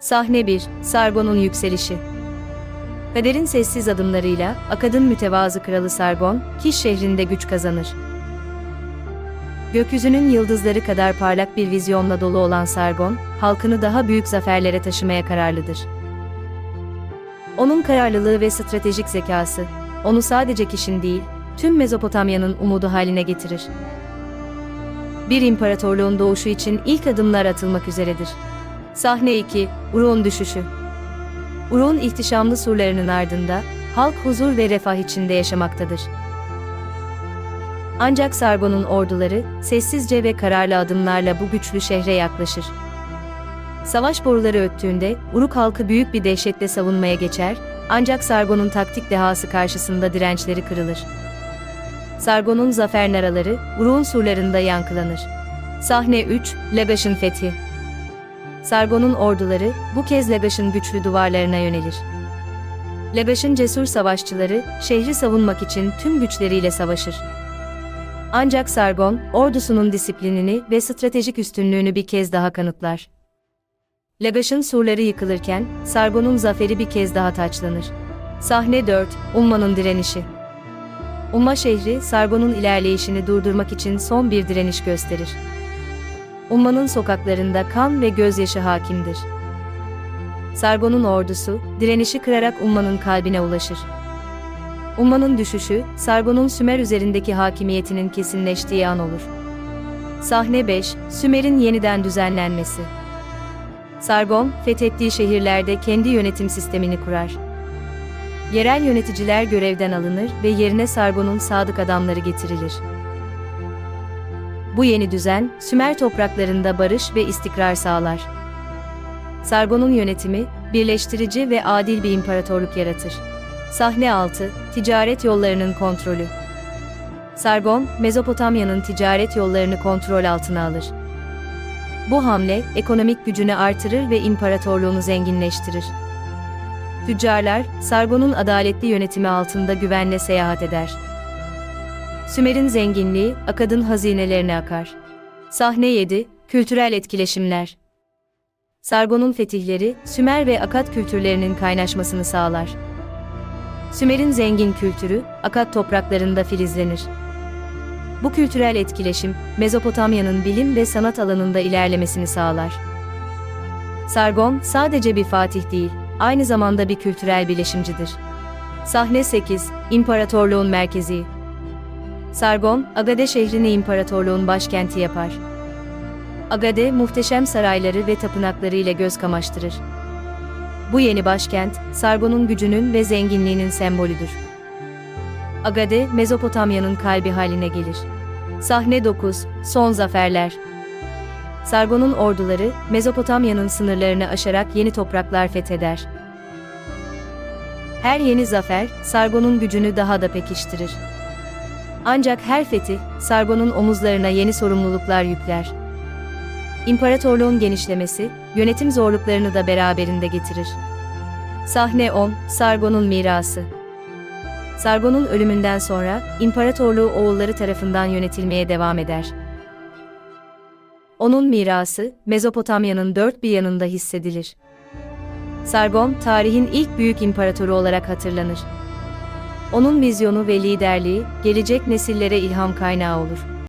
Sahne 1, Sargon'un yükselişi. Kaderin sessiz adımlarıyla, Akad'ın mütevazı kralı Sargon, Kiş şehrinde güç kazanır. Gökyüzünün yıldızları kadar parlak bir vizyonla dolu olan Sargon, halkını daha büyük zaferlere taşımaya kararlıdır. Onun kararlılığı ve stratejik zekası, onu sadece Kiş'in değil, tüm Mezopotamya'nın umudu haline getirir. Bir imparatorluğun doğuşu için ilk adımlar atılmak üzeredir. Sahne 2, Uruk'un düşüşü. Uruk'un ihtişamlı surlarının ardında, halk huzur ve refah içinde yaşamaktadır. Ancak Sargon'un orduları, sessizce ve kararlı adımlarla bu güçlü şehre yaklaşır. Savaş boruları öttüğünde, Uruk halkı büyük bir dehşetle savunmaya geçer, ancak Sargon'un taktik dehası karşısında dirençleri kırılır. Sargon'un zafer naraları, Uruk'un surlarında yankılanır. Sahne 3, Lagaş'ın fethi. Sargon'un orduları bu kez Lagaş'ın güçlü duvarlarına yönelir. Lagaş'ın cesur savaşçıları şehri savunmak için tüm güçleriyle savaşır. Ancak Sargon, ordusunun disiplinini ve stratejik üstünlüğünü bir kez daha kanıtlar. Lagaş'ın surları yıkılırken, Sargon'un zaferi bir kez daha taçlanır. Sahne 4, Umma'nın direnişi. Umma şehri, Sargon'un ilerleyişini durdurmak için son bir direniş gösterir. Umma'nın sokaklarında kan ve gözyaşı hakimdir. Sargon'un ordusu, direnişi kırarak Umma'nın kalbine ulaşır. Umma'nın düşüşü, Sargon'un Sümer üzerindeki hakimiyetinin kesinleştiği an olur. Sahne 5, Sümer'in yeniden düzenlenmesi. Sargon, fethettiği şehirlerde kendi yönetim sistemini kurar. Yerel yöneticiler görevden alınır ve yerine Sargon'un sadık adamları getirilir. Bu yeni düzen, Sümer topraklarında barış ve istikrar sağlar. Sargon'un yönetimi, birleştirici ve adil bir imparatorluk yaratır. Sahne 6, Ticaret yollarının kontrolü. Sargon, Mezopotamya'nın ticaret yollarını kontrol altına alır. Bu hamle, ekonomik gücünü artırır ve imparatorluğunu zenginleştirir. Tüccarlar, Sargon'un adaletli yönetimi altında güvenle seyahat eder. Sümer'in zenginliği, Akad'ın hazinelerine akar. Sahne 7, Kültürel etkileşimler. Sargon'un fetihleri, Sümer ve Akad kültürlerinin kaynaşmasını sağlar. Sümer'in zengin kültürü, Akad topraklarında filizlenir. Bu kültürel etkileşim, Mezopotamya'nın bilim ve sanat alanında ilerlemesini sağlar. Sargon, sadece bir fatih değil, aynı zamanda bir kültürel bileşimcidir. Sahne 8, İmparatorluğun merkezi. Sargon, Agade şehrini imparatorluğun başkenti yapar. Agade, muhteşem sarayları ve tapınakları ile göz kamaştırır. Bu yeni başkent, Sargon'un gücünün ve zenginliğinin sembolüdür. Agade, Mezopotamya'nın kalbi haline gelir. Sahne 9, Son Zaferler. Sargon'un orduları, Mezopotamya'nın sınırlarını aşarak yeni topraklar fetheder. Her yeni zafer, Sargon'un gücünü daha da pekiştirir. Ancak her fetih, Sargon'un omuzlarına yeni sorumluluklar yükler. İmparatorluğun genişlemesi, yönetim zorluklarını da beraberinde getirir. Sahne 10, Sargon'un mirası. Sargon'un ölümünden sonra, imparatorluğu oğulları tarafından yönetilmeye devam eder. Onun mirası, Mezopotamya'nın dört bir yanında hissedilir. Sargon, tarihin ilk büyük imparatoru olarak hatırlanır. Onun vizyonu ve liderliği, gelecek nesillere ilham kaynağı olur.